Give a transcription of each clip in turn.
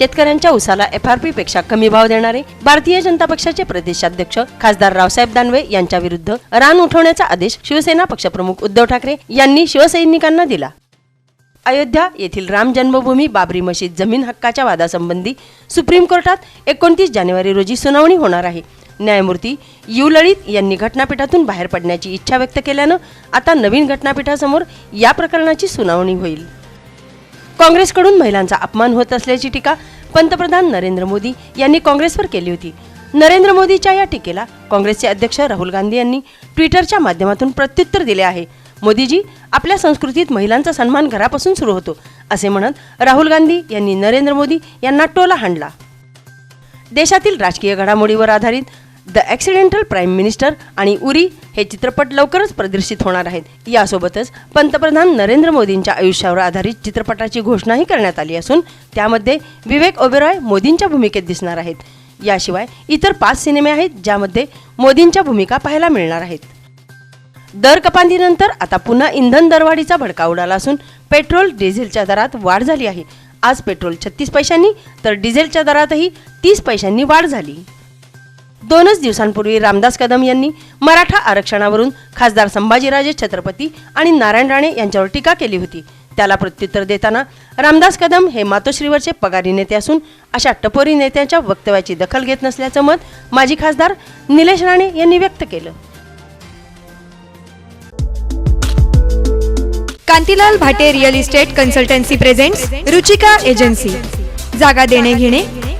शेतकऱ्यांच्या उसाला एफआरपी पेक्षा कमी भाव देणारे भारतीय जनता पक्षाचे प्रदेशाध्यक्ष खासदार रावसाहेब दानवे यांच्या विरुद्ध रान उठवण्याचा आदेश शिवसेना पक्षप्रमुख उद्धव ठाकरे यांनी शिवसैनिकांना दिला. अयोध्या येथील राम जन्मभूमी बाबरी मशीद जमीन हक्काच्या वादासंबंधी सुप्रीम कोर्टात एकोणतीस जानेवारी रोजी सुनावणी होणार आहे. न्यायमूर्ती यू ललित यांनी घटनापीठातून बाहेर पडण्याची इच्छा व्यक्त केल्यानं आता नवीन घटनापीठासमोर या प्रकरणाची सुनावणी होईल. काँग्रेसकडून महिलांचा अपमान होत असल्याची टीका पंतप्रधान नरेंद्र मोदी यांनी काँग्रेसवर केली होती. नरेंद्र मोदीच्या या टीकेला काँग्रेसचे अध्यक्ष राहुल गांधी यांनी ट्विटरच्या माध्यमातून प्रत्युत्तर दिले आहे. मोदीजी आपल्या संस्कृतीत महिलांचा सन्मान घरापासून सुरू होतो असे म्हणत राहुल गांधी यांनी नरेंद्र मोदी यांना टोला हाणला. देशातील राजकीय घडामोडीवर आधारित द ॲक्सिडेंटल प्राईम मिनिस्टर आणि उरी हे चित्रपट लवकरच प्रदर्शित होणार आहेत. यासोबतच पंतप्रधान नरेंद्र मोदींच्या आयुष्यावर आधारित चित्रपटाची घोषणाही करण्यात आली असून त्यामध्ये विवेक ओबेरॉय मोदींच्या भूमिकेत दिसणार आहेत. याशिवाय इतर पाच सिनेमे आहेत ज्यामध्ये मोदींच्या भूमिका पाहायला मिळणार आहेत. दर कपातीनंतर आता पुन्हा इंधन दरवाढीचा भडका उडाला असून पेट्रोल डिझेलच्या दरात वाढ झाली आहे. आज पेट्रोल छत्तीस पैशांनी तर डिझेलच्या दरातही तीस पैशांनी वाढ झाली. दोनच दिवसांपूर्वी रामदास कदम यांनी मराठा आरक्षणावरून खासदार संभाजीराजे छत्रपती आणि नारायण राणे यांच्यावर टीका केली होती. त्याला प्रत्युत्तर देताना रामदास कदम हे मातोश्रीवरचे पगारी नेते असून अशा टपोरी नेत्यांच्या वक्तव्याची दखल घेत नसल्याचं मत माजी खासदार निलेश राणे यांनी व्यक्त केलं. Kantilal Bhate real estate consultancy present Ruchika agency. जागा देणे घेणे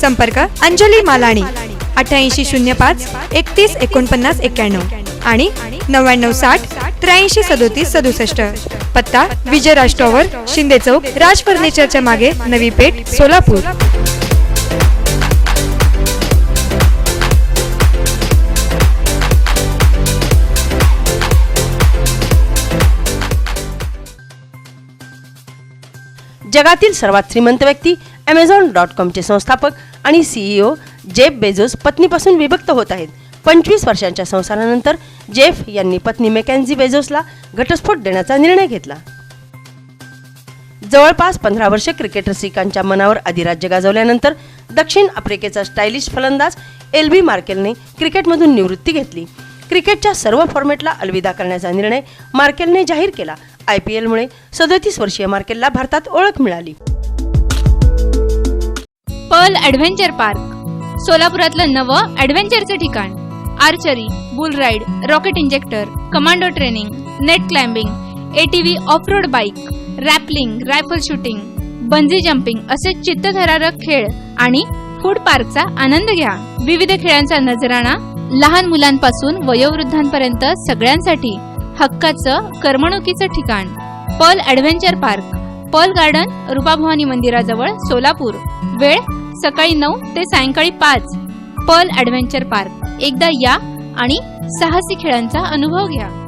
संपर्क अंजली मालाणी अठ्याऐंशी शून्य पाच एकतीस एकोणपन्नास एक्क्याण्णव आणि नव्याण्णव साठ त्र्याऐंशी सदोतीस सदुसष्ट. पत्ता विजय राज शिंदे चौक राज फर्निचरच्या मागे नवी पेठ सोलापूर. जगातील सर्वात श्रीमंत व्यक्ती ॲमेझॉन डॉट कॉमचे संस्थापक आणि सीईओ जेफ बेझोस पत्नीपासून विभक्त होत आहेत. पंचवीस वर्षांच्या संसारानंतर जेफ यांनी पत्नी मेकॅन्झी बेझोसला घटस्फोट देण्याचा निर्णय घेतला. जवळपास पंधरा वर्ष क्रिकेट रसिकांच्या मनावर अधिराज्य गाजवल्यानंतर दक्षिण आफ्रिकेचा स्टायलिश फलंदाज एल बी मार्केलने क्रिकेटमधून निवृत्ती घेतली. क्रिकेटच्या सर्व फॉर्मॅटला अलविदा करण्याचा निर्णय मार्केलने जाहीर केला. आय पी एलमुळे सदोतीस वर्षीय मार्केलला भारतात ओळख मिळाली. Perl adventure park. सोलापुरातलं नवं ॲडव्हेंचरचं ठिकाण. Archery bull ride rocket injector commando training net climbing ATV off road bike rappelling rifle shooting bungee jumping असे चित्तथरारक खेळ आणि फूड पार्कचा आनंद घ्या. विविध खेळांचा नजराणा लहान मुलांपासून वयोवृद्धांपर्यंत सगळ्यांसाठी हक्काचं करमणुकीचं ठिकाण. Pearl Adventure Park. Pearl Garden Rupabhavani मंदिराजवळ सोलापूर. वेळ सकाळी नऊ ते सायंकाळी पाच. Pearl Adventure Park. एकदा या आणि साहसी खेळांचा अनुभव घ्या.